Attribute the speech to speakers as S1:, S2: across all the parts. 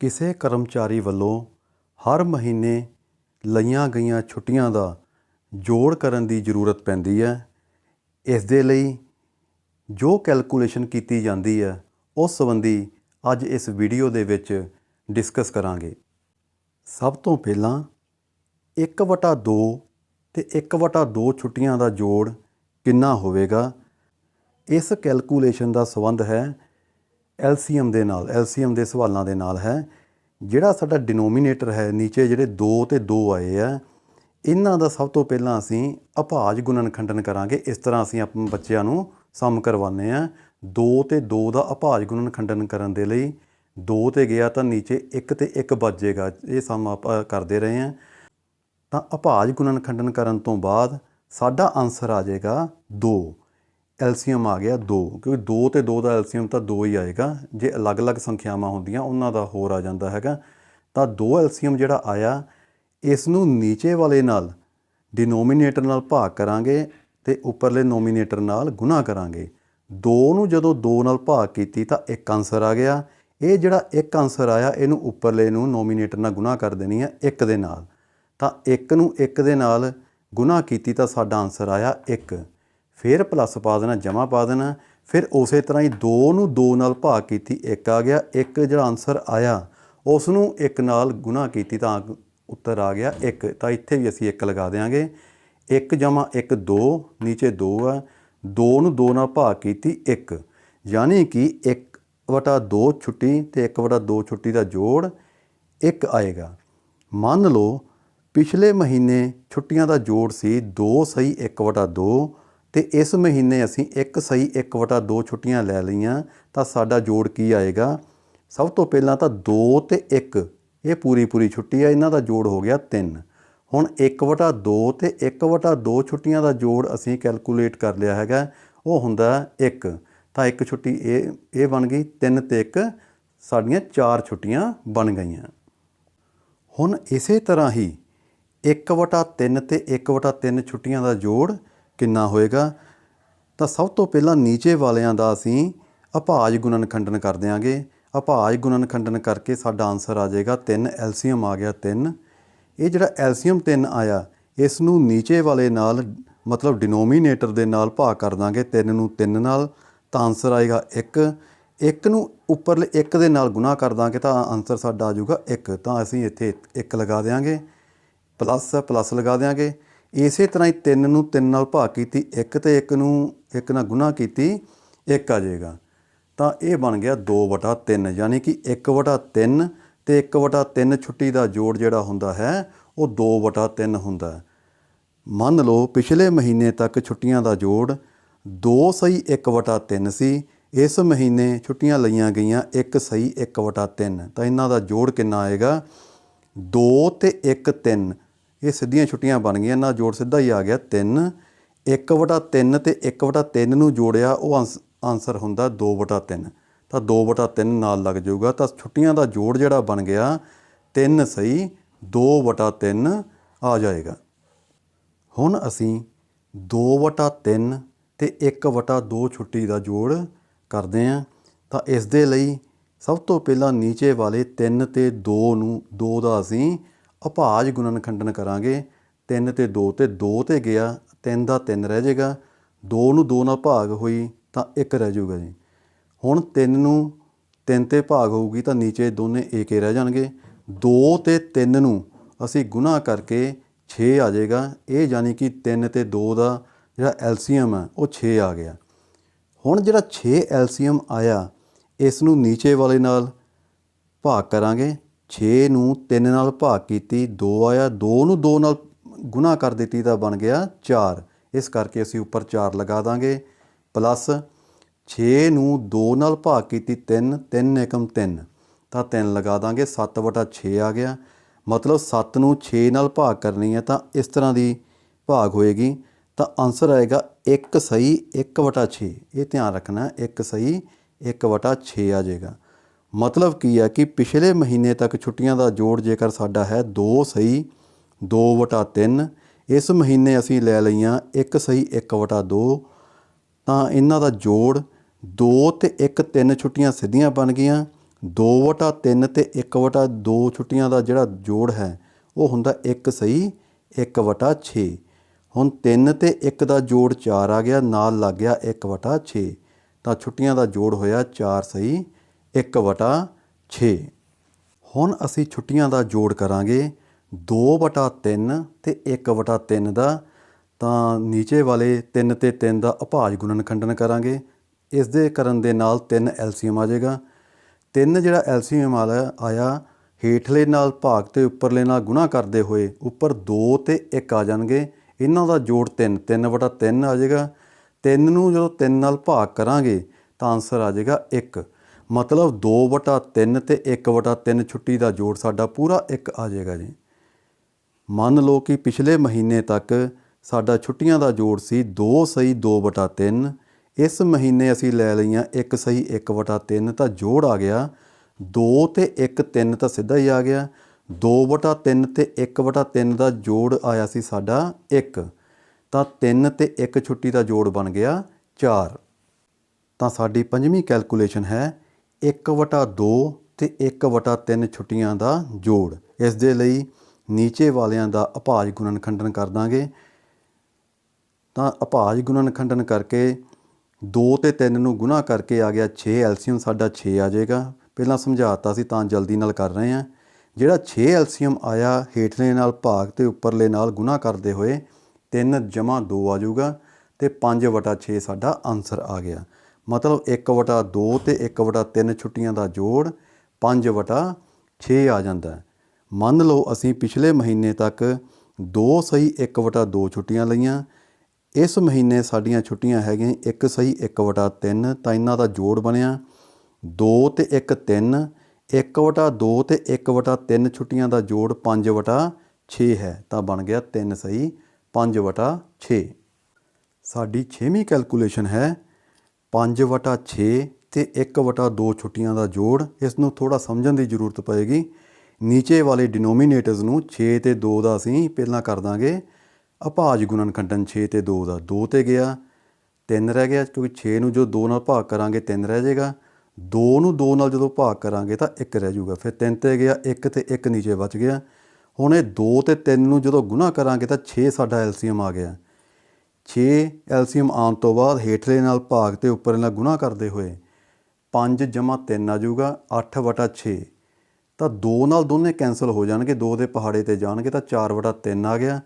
S1: ਕਿਸੇ ਕਰਮਚਾਰੀ ਵੱਲੋਂ ਹਰ ਮਹੀਨੇ ਲਈਆਂ ਗਈਆਂ ਛੁੱਟੀਆਂ ਦਾ ਜੋੜ ਕਰਨ ਦੀ ਜ਼ਰੂਰਤ ਪੈਂਦੀ ਹੈ। ਇਸ ਦੇ ਲਈ ਜੋ ਕੈਲਕੂਲੇਸ਼ਨ ਕੀਤੀ ਜਾਂਦੀ ਹੈ, ਉਸ ਸੰਬੰਧੀ ਅੱਜ ਇਸ ਵੀਡੀਓ ਦੇ ਵਿੱਚ ਡਿਸਕਸ ਕਰਾਂਗੇ। ਸਭ ਤੋਂ ਪਹਿਲਾਂ 1/2 ਤੇ 1/2 ਛੁੱਟੀਆਂ ਦਾ ਜੋੜ ਕਿੰਨਾ ਹੋਵੇਗਾ? ਇਸ ਕੈਲਕੂਲੇਸ਼ਨ ਦਾ ਸੰਬੰਧ ਹੈ ਐਲਸੀਐਮ ਦੇ ਨਾਲ, ਐਲਸੀਐਮ ਦੇ ਸਵਾਲਾਂ ਦੇ ਨਾਲ ਹੈ। ਜਿਹੜਾ ਸਾਡਾ ਡਿਨੋਮੀਨੇਟਰ ਹੈ, ਨੀਚੇ ਜਿਹੜੇ 2 ਤੇ 2 ਆਏ ਆ, ਇਹਨਾਂ ਦਾ ਸਭ ਤੋਂ ਪਹਿਲਾਂ ਅਸੀਂ ਅਭਾਜ ਗੁਣਨ ਖੰਡਨ ਕਰਾਂਗੇ। ਇਸ ਤਰ੍ਹਾਂ ਅਸੀਂ ਆਪਣੇ ਬੱਚਿਆਂ ਨੂੰ ਸਮ ਕਰਵਾਉਂਦੇ ਆ 2 ਤੇ 2 ਦਾ ਅਭਾਜ ਗੁਣਨ ਖੰਡਨ ਕਰਨ ਦੇ ਲਈ 2 ਤੇ ਗਿਆ ਤਾਂ ਨੀਚੇ 1 ਤੇ 1 ਬਚੇਗਾ ਇਹ ਸਮ ਆਪਾਂ ਕਰਦੇ ਰਹੇ ਆ ਤਾਂ ਅਭਾਜ ਗੁਣਨ ਖੰਡਨ ਕਰਨ ਤੋਂ ਬਾਅਦ ਸਾਡਾ ਆਨਸਰ ਆ ਜਾਏਗਾ 2 ਐਲਸੀਅਮ ਆ ਗਿਆ 2 ਕਿਉਂਕਿ 2 ਤੇ 2 ਦਾ ਐਲਸੀਅਮ ਤਾਂ 2 ਹੀ ਆਏਗਾ। ਜੇ ਅਲੱਗ-ਅਲੱਗ ਸੰਖਿਆਵਾਂ ਹੁੰਦੀਆਂ, ਉਹਨਾਂ ਦਾ ਹੋਰ ਆ ਜਾਂਦਾ ਹੈਗਾ। ਤਾਂ 2 ਐਲਸੀਅਮ ਜਿਹੜਾ ਆਇਆ, ਇਸ ਨੂੰ ਨੀਚੇ ਵਾਲੇ ਨਾਲ ਡਿਨੋਮੀਨੇਟਰ ਨਾਲ ਭਾਗ ਕਰਾਂਗੇ ਤੇ ਉੱਪਰਲੇ ਨੋਮੀਨੇਟਰ ਨਾਲ ਗੁਣਾ ਕਰਾਂਗੇ। 2 ਨੂੰ ਜਦੋਂ 2 ਨਾਲ ਭਾਗ ਕੀਤੀ ਤਾਂ ਇੱਕ ਆਨਸਰ ਆ ਗਿਆ। ਇਹ ਜਿਹੜਾ ਇੱਕ ਆਨਸਰ ਆਇਆ, ਇਹਨੂੰ ਉੱਪਰਲੇ ਨੂੰ ਨੋਮੀਨੇਟਰ ਨਾਲ ਗੁਣਾ ਕਰ ਦੇਣੀ ਹੈ 1 ਦੇ ਨਾਲ। ਤਾਂ 1 ਨੂੰ 1 ਦੇ ਨਾਲ ਗੁਣਾ ਕੀਤੀ ਤਾਂ ਸਾਡਾ ਆਨਸਰ ਆਇਆ 1 ਫਿਰ ਪਲੱਸ ਪਾ ਦੇਣਾ, ਜਮਾ ਪਾ ਦੇਣਾ। ਫਿਰ ਉਸੇ ਤਰ੍ਹਾਂ ਹੀ 2 ਨੂੰ 2 ਨਾਲ ਭਾਗ ਕੀਤੀ 1 ਆ ਗਿਆ, ਇੱਕ ਜਿਹੜਾ ਆਨਸਰ ਆਇਆ ਉਸ ਨੂੰ 1 ਨਾਲ ਗੁਣਾ ਕੀਤੀ ਤਾਂ ਉੱਤਰ ਆ ਗਿਆ 1 ਤਾਂ ਇੱਥੇ ਵੀ ਅਸੀਂ 1 ਲਗਾ ਦੇਾਂਗੇ 1 ਜਮਾ 1 2 ਨੀਚੇ 2 ਆ। 2 ਨੂੰ 2 ਨਾਲ ਭਾਗ ਕੀਤੀ 1 ਯਾਨੀ ਕਿ 1 ਵਟਾ 2 ਛੁੱਟੀ ਤੇ 1 ਵਟਾ 2 ਛੁੱਟੀ ਦਾ ਜੋੜ 1 ਆਏਗਾ। ਮੰਨ ਲਓ, ਪਿਛਲੇ ਮਹੀਨੇ ਛੁੱਟੀਆਂ ਦਾ ਜੋੜ ਸੀ 2 ਸਹੀ 1 ਵਟਾ 2 ਤੇ ਇਸ ਮਹੀਨੇ ਅਸੀਂ 1 ਸਹੀ 1 ਵਟਾ 2 ਛੁੱਟੀਆਂ ਲੈ ਲਈਆਂ, ਤਾਂ ਸਾਡਾ ਜੋੜ ਕੀ ਆਏਗਾ? ਸਭ ਤੋਂ ਪਹਿਲਾਂ ਤਾਂ 2 ਤੇ 1 ਇਹ ਪੂਰੀ ਪੂਰੀ ਛੁੱਟੀ ਆ, ਇਹਨਾਂ ਦਾ ਜੋੜ ਹੋ ਗਿਆ 3 ਹੁਣ 1 ਵਟਾ 2 ਤੇ 1 ਵਟਾ 2 ਛੁੱਟੀਆਂ ਦਾ ਜੋੜ ਅਸੀਂ ਕੈਲਕੂਲੇਟ ਕਰ ਲਿਆ ਹੈਗਾ, ਉਹ ਹੁੰਦਾ 1 ਤਾਂ ਇੱਕ ਛੁੱਟੀ ਇਹ ਇਹ ਬਣ ਗਈ 3 ਤੇ 1 ਸਾਡੀਆਂ 4 ਛੁੱਟੀਆਂ ਬਣ ਗਈਆਂ। ਹੁਣ ਇਸੇ ਤਰ੍ਹਾਂ ਹੀ 1 ਵਟਾ 3 ਤੇ 1 ਵਟਾ 3 ਛੁੱਟੀਆਂ ਦਾ ਜੋੜ ਕਿੰਨਾ ਹੋਏਗਾ? ਤਾਂ ਸਭ ਤੋਂ ਪਹਿਲਾਂ ਨੀਚੇ ਵਾਲਿਆਂ ਦਾ ਅਸੀਂ ਅਭਾਜ ਗੁਣਨ ਖੰਡਨ ਕਰ ਦਿਆਂਗੇ। ਅਭਾਜ ਗੁਣਨ ਖੰਡਨ ਕਰਕੇ ਸਾਡਾ ਆਨਸਰ ਆ ਜਾਏਗਾ 3 ਐਲਸੀਅਮ ਆ ਗਿਆ 3 ਇਹ ਜਿਹੜਾ ਐਲਸੀਅਮ 3 ਆਇਆ, ਇਸ ਨੂੰ ਨੀਚੇ ਵਾਲੇ ਨਾਲ, ਮਤਲਬ ਡਿਨੋਮੀਨੇਟਰ ਦੇ ਨਾਲ ਭਾਗ ਕਰ ਦਾਂਗੇ 3 ਨੂੰ 3 ਨਾਲ। ਤਾਂ ਆਨਸਰ ਆਏਗਾ 1 1 ਨੂੰ ਉੱਪਰਲੇ 1 ਦੇ ਨਾਲ ਗੁਣਾ ਕਰ ਦਾਂਗੇ ਤਾਂ ਆਨਸਰ ਸਾਡਾ ਆ ਜਾਊਗਾ 1 ਤਾਂ ਅਸੀਂ ਇੱਥੇ 1 ਲਗਾ ਦੇਾਂਗੇ ਪਲੱਸ ਪਲੱਸ ਲਗਾ ਦੇਾਂਗੇ ਇਸੇ ਤਰ੍ਹਾਂ ਹੀ 3 ਨੂੰ 3 ਨਾਲ ਭਾਗ ਕੀਤੀ 1 ਤੇ 1 ਨੂੰ 1 ਨਾਲ ਗੁਣਾ ਕੀਤੀ 1 ਆ ਜਾਏਗਾ। ਤਾਂ ਇਹ ਬਣ ਗਿਆ 2/3 ਯਾਨੀ ਕਿ 1/3 ਤੇ 1/3 ਛੁੱਟੀ ਦਾ ਜੋੜ ਜਿਹੜਾ ਹੁੰਦਾ ਹੈ, ਉਹ 2/3 ਹੁੰਦਾ ਹੈ। ਮੰਨ ਲਓ ਪਿਛਲੇ ਮਹੀਨੇ ਤੱਕ ਛੁੱਟੀਆਂ ਦਾ ਜੋੜ 2 ਸਹੀ 1/3 ਸੀ, ਇਸ ਮਹੀਨੇ ਛੁੱਟੀਆਂ ਲਈਆਂ ਗਈਆਂ 1 ਸਹੀ 1/3 ਤਾਂ ਇਹਨਾਂ ਦਾ ਜੋੜ ਕਿੰਨਾ ਆਏਗਾ? 2 ਤੇ 1 3 ਇਹ ਸਿੱਧੀਆਂ ਛੁੱਟੀਆਂ ਬਣ ਗਈਆਂ। ਨਾ ਜੋੜ ਸਿੱਧਾ ਹੀ ਆ ਗਿਆ। 3 1/3 ਤੇ 1/3 ਨੂੰ ਜੋੜਿਆ, ਉਹ ਆਨਸਰ ਹੁੰਦਾ 2/3 ਤਾਂ 2/3 ਨਾਲ ਲੱਗ ਜਾਊਗਾ। ਤਾਂ ਛੁੱਟੀਆਂ ਦਾ ਜੋੜ ਜਿਹੜਾ ਬਣ ਗਿਆ 3 ਸਹੀ 2/3 ਆ ਜਾਏਗਾ। ਹੁਣ ਅਸੀਂ 2/3 ਤੇ 1/2 ਛੁੱਟੀ ਦਾ ਜੋੜ ਕਰਦੇ ਹਾਂ। ਤਾਂ ਇਸ ਦੇ ਲਈ ਸਭ ਤੋਂ ਪਹਿਲਾਂ ਨੀਚੇ ਵਾਲੇ 3 ਤੇ 2 ਨੂੰ 2 ਦਾ ਅਸੀਂ ਅਭਾਜ ਗੁਣਨ ਖੰਡਨ ਕਰਾਂਗੇ। 3 ਤੇ 2 ਤੇ 2 ਤੇ ਗਿਆ 3 ਦਾ 3 ਰਹਿ ਜਾਏਗਾ 2 ਨੂੰ 2 ਨਾਲ ਭਾਗ ਹੋਈ ਤਾਂ 1 ਰਹਿ ਜਾਊਗਾ ਜੀ। ਹੁਣ 3 ਨੂੰ 3 ਤੇ ਭਾਗ ਹੋਊਗੀ ਤਾਂ ਨੀਚੇ ਦੋਨੇ ਏਕ ਹੀ ਰਹਿ ਜਾਣਗੇ। 2 ਤੇ 3 ਨੂੰ ਅਸੀਂ ਗੁਣਾ ਕਰਕੇ 6 ਆ ਜਾਏਗਾ ਇਹ ਯਾਨੀ ਕਿ 3 ਤੇ 2 ਦਾ ਜਿਹੜਾ ਐਲਸੀਅਮ ਹੈ, ਉਹ 6 ਆ ਗਿਆ। ਹੁਣ ਜਿਹੜਾ 6 ਐਲਸੀਅਮ ਆਇਆ, ਇਸ ਨੂੰ ਨੀਚੇ ਵਾਲੇ ਨਾਲ ਭਾਗ ਕਰਾਂਗੇ। 6 ਨੂੰ 3 ਨਾਲ ਭਾਗ ਕੀਤੀ 2 ਆਇਆ 2 ਨੂੰ 2 ਨਾਲ ਗੁਣਾ ਕਰ ਦਿੱਤੀ ਤਾਂ ਬਣ ਗਿਆ 4 ਇਸ ਕਰਕੇ ਅਸੀਂ ਉੱਪਰ 4 ਲਗਾ ਦਾਂਗੇ। ਪਲੱਸ 6 ਨੂੰ 2 ਨਾਲ ਭਾਗ ਕੀਤੀ 3 3 ਏਕਮ 3 ਤਾਂ 3 ਲਗਾ ਦਾਂਗੇ 7/6 ਆ ਗਿਆ। ਮਤਲਬ 7 ਨੂੰ 6 ਨਾਲ ਭਾਗ ਕਰਨੀ ਹੈ ਤਾਂ ਇਸ ਤਰ੍ਹਾਂ ਦੀ ਭਾਗ ਹੋਏਗੀ। ਤਾਂ ਆਨਸਰ ਆਏਗਾ 1 ਸਹੀ 1/6 ਇਹ ਧਿਆਨ ਰੱਖਣਾ 1 ਸਹੀ 1/6 ਆ ਜਾਏਗਾ। ਮਤਲਬ ਕੀ ਹੈ ਕਿ ਪਿਛਲੇ ਮਹੀਨੇ ਤੱਕ ਛੁੱਟੀਆਂ ਦਾ ਜੋੜ ਜੇਕਰ ਸਾਡਾ ਹੈ 2 ਸਹੀ 2/3 ਇਸ ਮਹੀਨੇ ਅਸੀਂ ਲੈ ਲਈਆਂ 1 ਸਹੀ 1/2 ਤਾਂ ਇਹਨਾਂ ਦਾ ਜੋੜ 2 ਤੇ 1 3 ਛੁੱਟੀਆਂ ਸਿੱਧੀਆਂ ਬਣ ਗਈਆਂ। 2 ਵਟਾ 3 ਤੇ 1 ਵਟਾ 2 ਛੁੱਟੀਆਂ ਦਾ ਜਿਹੜਾ ਜੋੜ ਹੈ, ਉਹ ਹੁੰਦਾ 1 ਸਹੀ 1 ਵਟਾ 6 ਹੁਣ 3 ਤੇ 1 ਦਾ ਜੋੜ 4 ਆ ਗਿਆ, ਨਾਲ ਲੱਗ ਗਿਆ 1 ਵਟਾ 6 ਤਾਂ ਛੁੱਟੀਆਂ ਦਾ ਜੋੜ ਹੋਇਆ 4 ਸਹੀ 1 ਵਟਾ 6 ਹੁਣ ਅਸੀਂ ਛੁੱਟੀਆਂ ਦਾ ਜੋੜ ਕਰਾਂਗੇ। 2 ਵਟਾ 3 ਤੇ 1 ਵਟਾ 3 ਦਾ। ਤਾਂ ਨੀਚੇ ਵਾਲੇ 3 ਤੇ 3 ਦਾ ਅਭਾਜ ਗੁਣਨ ਖੰਡਨ ਕਰਾਂਗੇ। ਇਸ ਦੇ ਕਰਨ ਦੇ ਨਾਲ 3 ਐਲਸੀਐਮ ਆ ਜਾਏਗਾ। 3 ਜਿਹੜਾ ਐਲਸੀਐਮ ਵਾਲਾ ਆਇਆ, ਹੇਠਲੇ ਨਾਲ ਭਾਗ ਤੇ ਉੱਪਰਲੇ ਨਾਲ ਗੁਣਾ ਕਰਦੇ ਹੋਏ ਉੱਪਰ 2 ਤੇ 1 ਆ ਜਾਣਗੇ। ਇਹਨਾਂ ਦਾ ਜੋੜ 3 3 ਵਟਾ 3 ਆ ਜਾਏਗਾ। 3 ਨੂੰ ਜਦੋਂ 3 ਨਾਲ ਭਾਗ ਕਰਾਂਗੇ, ਤਾਂ ਆਨਸਰ ਆ ਜਾਏਗਾ 1 ਮਤਲਬ 2 ਵਟਾ 3 ਤੇ 1 ਵਟਾ 3 ਛੁੱਟੀ ਦਾ ਜੋੜ ਸਾਡਾ ਪੂਰਾ 1 ਆ ਜਾਏਗਾ ਜੀ। ਮੰਨ ਲਓ ਕਿ ਪਿਛਲੇ ਮਹੀਨੇ ਤੱਕ ਸਾਡਾ ਛੁੱਟੀਆਂ ਦਾ ਜੋੜ ਸੀ 2 ਸਹੀ 2 ਵਟਾ 3 ਇਸ ਮਹੀਨੇ ਅਸੀਂ ਲੈ ਲਈਆਂ 1 ਸਹੀ 1 ਵਟਾ 3 ਤਾਂ ਜੋੜ ਆ ਗਿਆ। 2 ਤੇ 1 3 ਤਾਂ ਸਿੱਧਾ ਹੀ ਆ ਗਿਆ। 2 ਵਟਾ 3 ਤੇ 1 ਵਟਾ 3 ਦਾ ਜੋੜ ਆਇਆ ਸੀ ਸਾਡਾ 1 ਤਾਂ 3 ਤੇ 1 ਛੁੱਟੀ ਦਾ ਜੋੜ ਬਣ ਗਿਆ 4 ਤਾਂ ਸਾਡੀ ਪੰਜਵੀਂ ਕੈਲਕੂਲੇਸ਼ਨ ਹੈ 1 ਵਟਾ 2 ਤੇ 1 ਵਟਾ 3 ਛੁੱਟੀਆਂ ਦਾ ਜੋੜ। ਇਸ ਦੇ ਲਈ ਨੀਚੇ ਵਾਲਿਆਂ ਦਾ ਅਭਾਜ ਗੁਣਨ ਖੰਡਨ ਕਰ ਦਾਂਗੇ। ਤਾਂ ਅਭਾਜ ਗੁਣਨ ਖੰਡਨ ਕਰਕੇ 2 ਤੇ 3 ਨੂੰ ਗੁਣਾ ਕਰਕੇ ਆ ਗਿਆ 6 ਐਲਸੀਅਮ ਸਾਡਾ 6 ਆ ਜਾਏਗਾ। ਪਹਿਲਾਂ ਸਮਝਾਤਾ ਸੀ ਤਾਂ ਜਲਦੀ ਨਾਲ ਕਰ ਰਹੇ ਹਾਂ। ਜਿਹੜਾ 6 ਐਲਸੀਅਮ ਆਇਆ, ਹੇਠਲੇ ਨਾਲ ਭਾਗ ਤੇ ਉੱਪਰਲੇ ਨਾਲ ਗੁਣਾ ਕਰਦੇ ਹੋਏ 3 ਜਮਾ 2 ਆ ਜਾਊਗਾ ਤੇ 5 ਵਟਾ 6 ਸਾਡਾ ਆਨਸਰ ਆ ਗਿਆ। ਮਤਲਬ 1 ਵਟਾ 2 ਤੇ 1 ਵਟਾ 3 ਛੁੱਟੀਆਂ ਦਾ ਜੋੜ 5 ਵਟਾ 6 ਆ ਜਾਂਦਾ ਹੈ। ਮੰਨ ਲਓ ਅਸੀਂ ਪਿਛਲੇ ਮਹੀਨੇ ਤੱਕ 2 ਸਹੀ 1 ਵਟਾ 2 ਛੁੱਟੀਆਂ ਲਈਆਂ। ਇਸ ਮਹੀਨੇ ਸਾਡੀਆਂ ਛੁੱਟੀਆਂ ਹੈਗੀਆਂ 1 ਸਹੀ 1 ਵਟਾ 3 ਤਾਂ ਇਹਨਾਂ ਦਾ ਜੋੜ ਬਣਿਆ 2 ਤੇ 1 3 1 ਵਟਾ 2 ਤੇ 1 ਵਟਾ 3 ਛੁੱਟੀਆਂ ਦਾ ਜੋੜ 5 ਵਟਾ 6 ਹੈ, ਤਾਂ ਬਣ ਗਿਆ 3 ਸਹੀ 5 ਵਟਾ 6 ਸਾਡੀ 6ਵੀਂ ਕੈਲਕੂਲੇਸ਼ਨ ਹੈ 5 ਵਟਾ 6 ਤੇ 1 ਵਟਾ 2 ਛੁੱਟੀਆਂ ਦਾ ਜੋੜ, ਇਸ ਨੂੰ ਥੋੜਾ ਸਮਝਣ ਦੀ ਜ਼ਰੂਰਤ ਪਏਗੀ। ਨੀਚੇ ਵਾਲੇ ਡਿਨੋਮੀਨੇਟਰਸ ਨੂੰ 6 ਤੇ 2 ਦਾ ਅਸੀਂ ਪਹਿਲਾਂ ਕਰ ਦਾਂਗੇ। ਅਭਾਜ ਗੁਣਨ ਖੰਡਨ 6 ਤੇ 2 ਦਾ 2 ਤੇ ਗਿਆ। 3 ਰਹਿ ਗਿਆ, ਕਿਉਂਕਿ 6 ਨੂੰ ਜੋ 2 ਨਾਲ ਭਾਗ ਕਰਾਂਗੇ 3 ਰਹਿ ਜਾਏਗਾ। 2 ਨੂੰ 2 ਨਾਲ ਜਦੋਂ ਭਾਗ ਕਰਾਂਗੇ ਤਾਂ 1 ਰਹਿ ਜਾਊਗਾ। ਫਿਰ 3 ਤੇ ਗਿਆ 1 ਤੇ 1 ਨੀਚੇ ਬਚ ਗਿਆ। ਹੁਣ ਇਹ 2 ਤੇ 3 ਨੂੰ ਜਦੋਂ ਗੁਣਾ ਕਰਾਂਗੇ ਤਾਂ 6 ਸਾਡਾ ਐਲਸੀਐਮ ਆ ਗਿਆ। 6 ਐਲਸੀਐਮ ਆਉਣ ਤੋਂ ਬਾਅਦ ਹੇਠਲੇ ਨਾਲ ਭਾਗ ਤੇ ਉੱਪਰ ਨਾਲ ਗੁਣਾ ਕਰਦੇ ਹੋਏ 5 ਜਮਾ 3 ਆ ਜਾਊਗਾ 8 ਵਟਾ 6 ਤਾਂ 2 ਨਾਲ ਦੋਨੇ ਕੈਨਸਲ ਹੋ ਜਾਣਗੇ 2 ਦੇ ਪਹਾੜੇ ਤੇ ਜਾਣਗੇ, ਤਾਂ 4 ਵਟਾ 3 ਆ ਗਿਆ।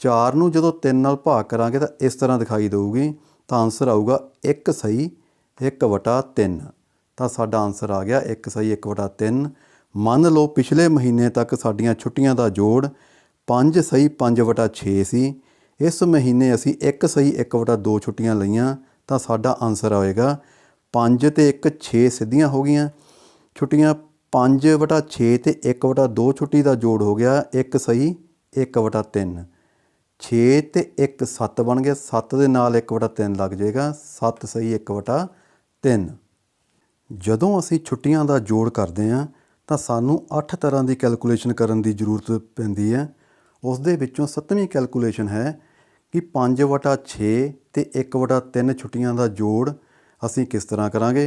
S1: 4 ਨੂੰ ਜਦੋਂ 3 ਨਾਲ ਭਾਗ ਕਰਾਂਗੇ ਤਾਂ ਇਸ ਤਰ੍ਹਾਂ ਦਿਖਾਈ ਦੇਊਗੀ, ਤਾਂ ਆਨਸਰ ਆਊਗਾ 1 ਸਹੀ 1 ਵਟਾ 3 ਤਾਂ ਸਾਡਾ ਆਨਸਰ ਆ ਗਿਆ 1 ਸਹੀ 1 ਵਟਾ 3 ਮੰਨ ਲਓ ਪਿਛਲੇ ਮਹੀਨੇ ਤੱਕ ਸਾਡੀਆਂ ਛੁੱਟੀਆਂ ਦਾ ਜੋੜ 5 ਸਹੀ 5 ਵਟਾ 6 ਸੀ। ਇਸ ਮਹੀਨੇ ਅਸੀਂ 1 ਸਹੀ 1 ਵਟਾ 2 ਛੁੱਟੀਆਂ ਲਈਆਂ ਤਾਂ ਸਾਡਾ ਆਨਸਰ ਆਏਗਾ 5 ਤੇ 1 6 ਸਿੱਧੀਆਂ ਹੋ ਗਈਆਂ। ਛੁੱਟੀਆਂ 5 ਵਟਾ 6 ਤੇ 1 ਵਟਾ 2 ਛੁੱਟੀ ਦਾ ਜੋੜ ਹੋ ਗਿਆ 1 ਸਹੀ 1 ਵਟਾ 3 6 ਤੇ 1 7 ਬਣ ਗਿਆ 7 ਦੇ ਨਾਲ 1 ਵਟਾ 3 ਲੱਗ ਜਾਏਗਾ 7 ਸਹੀ 1 ਵਟਾ 3 ਜਦੋਂ ਅਸੀਂ ਛੁੱਟੀਆਂ ਦਾ ਜੋੜ ਕਰਦੇ ਹਾਂ ਤਾਂ ਸਾਨੂੰ 8 ਤਰ੍ਹਾਂ ਦੀ ਕੈਲਕੂਲੇਸ਼ਨ ਕਰਨ ਦੀ ਜ਼ਰੂਰਤ ਪੈਂਦੀ ਹੈ। ਉਸ ਦੇ ਵਿੱਚੋਂ ਸੱਤਵੀਂ ਕੈਲਕੂਲੇਸ਼ਨ ਹੈ ਕਿ 5 ਵਟਾ 6 ਤੇ 1 ਵਟਾ 3 ਛੁੱਟੀਆਂ ਦਾ ਜੋੜ ਅਸੀਂ ਕਿਸ ਤਰ੍ਹਾਂ ਕਰਾਂਗੇ?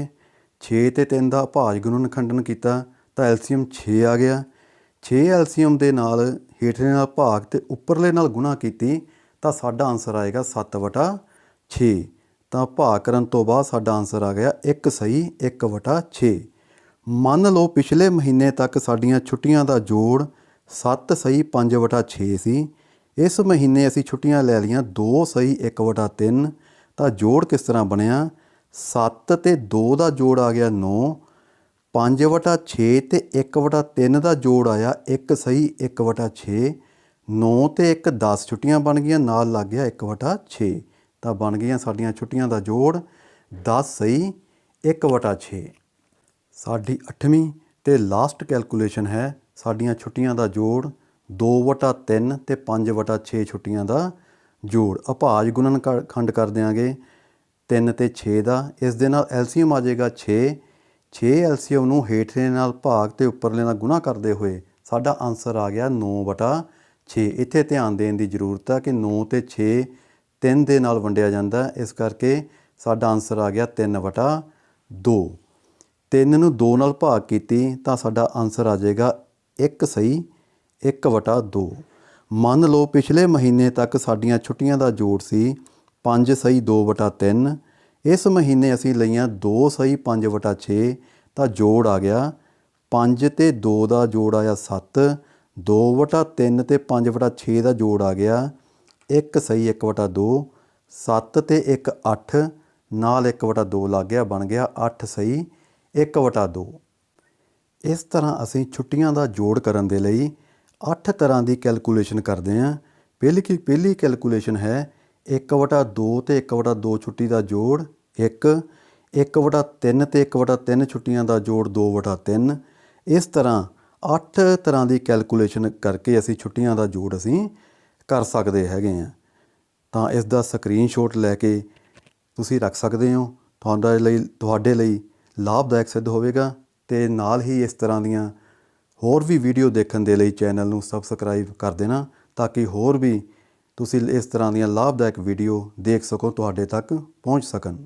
S1: 6 ਤੇ 3 ਦਾ ਭਾਜ ਗੁਣਨ ਖੰਡਨ ਕੀਤਾ ਤਾਂ ਐਲਸੀਅਮ 6 ਆ ਗਿਆ। 6 ਐਲਸੀਅਮ ਦੇ ਨਾਲ ਹੇਠਲੇ ਨਾਲ ਭਾਗ ਤੇ ਉੱਪਰਲੇ ਨਾਲ ਗੁਣਾ ਕੀਤੀ ਤਾਂ ਸਾਡਾ ਆਨਸਰ ਆਏਗਾ 7 ਵਟਾ 6 ਤਾਂ ਭਾਗ ਕਰਨ ਤੋਂ ਬਾਅਦ ਸਾਡਾ ਆਨਸਰ ਆ ਗਿਆ 1 ਸਹੀ 1 ਵਟਾ 6 ਮੰਨ ਲਓ ਪਿਛਲੇ ਮਹੀਨੇ ਤੱਕ ਸਾਡੀਆਂ ਛੁੱਟੀਆਂ ਦਾ ਜੋੜ 7 ਸਹੀ 5 ਵਟਾ 6 ਸੀ। ਇਸ ਮਹੀਨੇ ਅਸੀਂ ਛੁੱਟੀਆਂ ਲੈ ਲਈਆਂ 2 ਸਹੀ 1 ਵਟਾ 3 ਤਾਂ ਜੋੜ ਕਿਸ ਤਰ੍ਹਾਂ ਬਣਿਆ? 7 ਤੇ 2 ਦਾ ਜੋੜ ਆ ਗਿਆ 9 5 ਵਟਾ 6 ਤੇ 1 ਵਟਾ 3 ਦਾ ਜੋੜ ਆਇਆ 1 ਸਹੀ 1 ਵਟਾ 6 9 ਤੇ 1 10 ਛੁੱਟੀਆਂ ਬਣ ਗਈਆਂ, ਨਾਲ ਲੱਗ ਗਿਆ 1 ਵਟਾ 6 ਤਾਂ ਬਣ ਗਈਆਂ ਸਾਡੀਆਂ ਛੁੱਟੀਆਂ ਦਾ ਜੋੜ 10 ਸਹੀ 1 ਵਟਾ 6 ਸਾਡੀ 8ਵੀਂ ਤੇ ਲਾਸਟ ਕੈਲਕੂਲੇਸ਼ਨ ਹੈ ਸਾਡੀਆਂ ਛੁੱਟੀਆਂ ਦਾ ਜੋੜ 2 ਵਟਾ 3 ਤੇ 5 ਵਟਾ 6 ਛੁੱਟੀਆਂ ਦਾ ਜੋੜ ਅਭਾਜ ਗੁਣਨ ਕਰ- ਖੰਡ ਕਰ ਦਿਆਂਗੇ। 3 ਤੇ 6 ਦਾ, ਇਸ ਦੇ ਨਾਲ ਐਲਸੀਐਮ ਆ ਜਾਏਗਾ 6 6 ਐਲਸੀਐਮ ਨੂੰ ਹੇਠਲੇ ਨਾਲ ਭਾਗ ਤੇ ਉੱਪਰਲੇ ਨਾਲ ਗੁਣਾ ਕਰਦੇ ਹੋਏ ਸਾਡਾ ਆਨਸਰ ਆ ਗਿਆ 9 ਵਟਾ 6 ਇੱਥੇ ਧਿਆਨ ਦੇਣ ਦੀ ਜ਼ਰੂਰਤ ਹੈ ਕਿ 9 ਤੇ 6 3 ਦੇ ਨਾਲ ਵੰਡਿਆ ਜਾਂਦਾ। ਇਸ ਕਰਕੇ ਸਾਡਾ ਆਨਸਰ ਆ ਗਿਆ 3 ਵਟਾ 2 3 ਨੂੰ 2 ਨਾਲ ਭਾਗ ਕੀਤੀ ਤਾਂ ਸਾਡਾ ਆਨਸਰ ਆ ਜਾਏਗਾ 1 ਸਹੀ। 1 ਵਟਾ 2 ਮੰਨ ਲਓ ਪਿਛਲੇ ਮਹੀਨੇ ਤੱਕ ਸਾਡੀਆਂ ਛੁੱਟੀਆਂ ਦਾ ਜੋੜ ਸੀ 5 ਸਹੀ 2 ਵਟਾ 3 ਇਸ ਮਹੀਨੇ ਅਸੀਂ ਲਈਆਂ 2 ਸਹੀ 5 ਵਟਾ 6 ਤਾਂ ਜੋੜ ਆ ਗਿਆ। 5 ਤੇ 2 ਦਾ ਜੋੜ ਆਇਆ 7 2 ਵਟਾ 3 ਤੇ 5 ਵਟਾ 6 ਦਾ ਜੋੜ ਆ ਗਿਆ। 1 ਸਹੀ 1 ਵਟਾ 2 7 ਤੇ 1 8 ਨਾਲ 1 ਵਟਾ 2 ਲੱਗ ਗਿਆ, ਬਣ ਗਿਆ 8 ਸਹੀ 1 ਵਟਾ 2 ਇਸ ਤਰ੍ਹਾਂ ਅਸੀਂ ਛੁੱਟੀਆਂ ਦਾ ਜੋੜ ਕਰਨ ਦੇ ਲਈ 8 ਤਰ੍ਹਾਂ ਦੀ ਕੈਲਕੂਲੇਸ਼ਨ ਕਰਦੇ ਹਾਂ। ਪਹਿਲੀ ਕੀ ਪਹਿਲੀ ਕੈਲਕੂਲੇਸ਼ਨ ਹੈ 1 ਵਟਾ 2 ਤੇ 1 ਵਟਾ 2 ਛੁੱਟੀ ਦਾ ਜੋੜ 1 1 ਵਟਾ 3 ਤੇ 1 ਵਟਾ 3 ਛੁੱਟੀਆਂ ਦਾ ਜੋੜ 2 ਵਟਾ 3 ਇਸ ਤਰ੍ਹਾਂ 8 ਤਰ੍ਹਾਂ ਦੀ ਕੈਲਕੂਲੇਸ਼ਨ ਕਰਕੇ ਅਸੀਂ ਛੁੱਟੀਆਂ ਦਾ ਜੋੜ ਅਸੀਂ ਕਰ ਸਕਦੇ ਹੈਗੇ ਹਾਂ। ਤਾਂ ਇਸ ਦਾ ਸਕਰੀਨਸ਼ਾਟ ਲੈ ਕੇ ਤੁਸੀਂ ਰੱਖ ਸਕਦੇ ਹੋ। ਤੁਹਾਡੇ ਲਈ ਤੁਹਾਡੇ ਲਈ ਲਾਭਦਾਇਕ ਸਿੱਧ ਹੋਵੇਗਾ ਤੇ ਨਾਲ ਹੀ ਇਸ ਤਰ੍ਹਾਂ ਦੀਆਂ ਹੋਰ ਵੀ ਵੀਡੀਓ ਦੇਖਣ ਦੇ ਲਈ ਚੈਨਲ ਨੂੰ ਸਬਸਕ੍ਰਾਈਬ ਕਰ ਦੇਣਾ ਤਾਂ ਕਿ ਹੋਰ ਵੀ ਤੁਸੀਂ ਇਸ ਤਰ੍ਹਾਂ ਦੀਆਂ ਲਾਭਦਾਇਕ ਵੀਡੀਓ ਦੇਖ ਸਕੋ, ਤੁਹਾਡੇ ਤੱਕ ਪਹੁੰਚ ਸਕਣ।